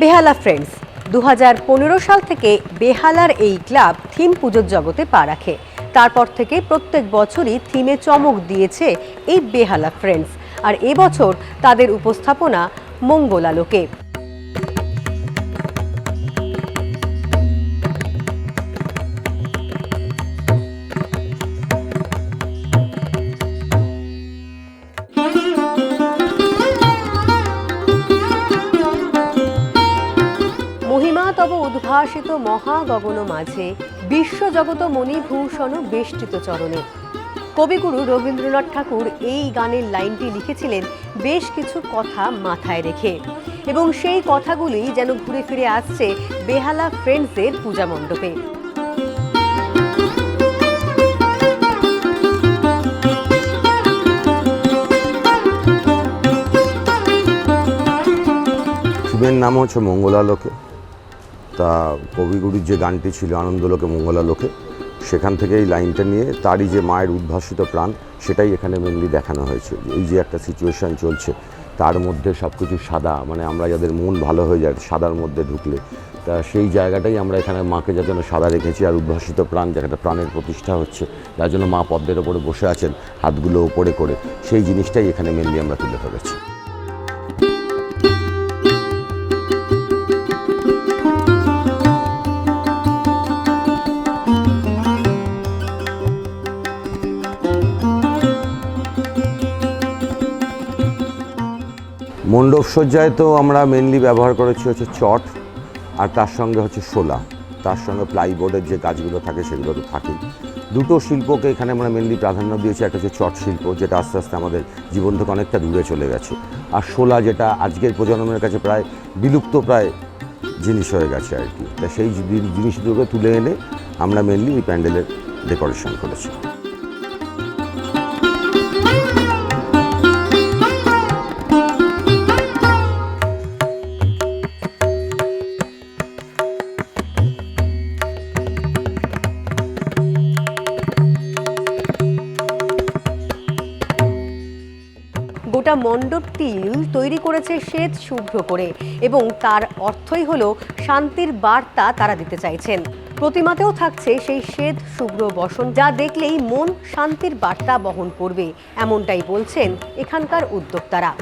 বেহালা friends দু হাজার পনেরো সাল থেকে বেহালার এই ক্লাব থিম পুজোর জগতে পা রাখে। তারপর থেকে প্রত্যেক বছরই থিমে চমক দিয়েছে এই বেহালা ফ্রেন্ডস আর এবছর তাদের উপস্থাপনা মঙ্গলালোকে। তব উদ্ভাসিত মহাগগন মাঝে বিশ্বজগত মণিভূষণ বেষ্টিত চরণে। কবিগুরু রবীন্দ্রনাথ ঠাকুর এই গানের লাইনটি লিখেছিলেন বেশ কিছু কথা মাথায় রেখে এবং সেই কথাগুলি যেন ঘুরে ফিরে আসছে বেহালা ফ্রেন্ডসের পূজা মণ্ডপে। নাম হচ্ছে মঙ্গলালোকে। তা কবিগুরুর যে গানটি ছিল, আনন্দলোকে মঙ্গলালোকে সেখান থেকে এই লাইনটা নিয়ে তারই যে মায়ের উদ্ভাসিত প্রাণ, সেটাই এখানে মেনলি দেখানো হয়েছে। এই যে একটা সিচুয়েশন চলছে, তার মধ্যে সব কিছু সাদা মানে আমরা যাদের মন ভালো হয়ে যায়, সাদার মধ্যে ঢুকলে, তা সেই জায়গাটাই আমরা এখানে মাকে যার জন্য সাদা রেখেছি আর উদ্ভাসিত প্রাণ যেটা প্রাণের প্রতিষ্ঠা হচ্ছে, যার জন্য মা পদ্মের ওপরে বসে আছেন, হাতগুলো ওপরে করে, সেই জিনিসটাই এখানে মেনলি আমরা তুলে ধরেছি। মণ্ডপ সজ্জায় তো আমরা মেনলি ব্যবহার করেছি হচ্ছে চট, আর তার সঙ্গে হচ্ছে শোলা। তার সঙ্গে প্লাইবোর্ডের যে গাছগুলো থাকে সেগুলো তো থাকেই। দুটো শিল্পকে এখানে আমরা মেনলি প্রাধান্য দিয়েছি, একটা হচ্ছে চট শিল্প, যেটা আস্তে আস্তে আমাদের জীবন থেকে অনেকটা দূরে চলে গেছে। আর শোলা যেটা আজকের প্রজন্মের কাছে প্রায় বিলুপ্ত প্রায় জিনিস হয়ে গেছে আর কি। তা সেই জিনিসগুলোকে তুলে এনে আমরা মেনলি এই প্যান্ডেলের ডেকোরেশন করেছি। মণ্ডপটি তৈরি করেছে শ্বেত শুভ্র করে এবং তার অর্থই হল শান্তির বার্তা তারা দিতে চাইছেন। প্রতিমাতেও থাকছে সেই শ্বেত শুভ্র বসন যা দেখলেই মন শান্তির বার্তা বহন করবে, এমনটাই বলছেন এখানকার উদ্যোক্তারা।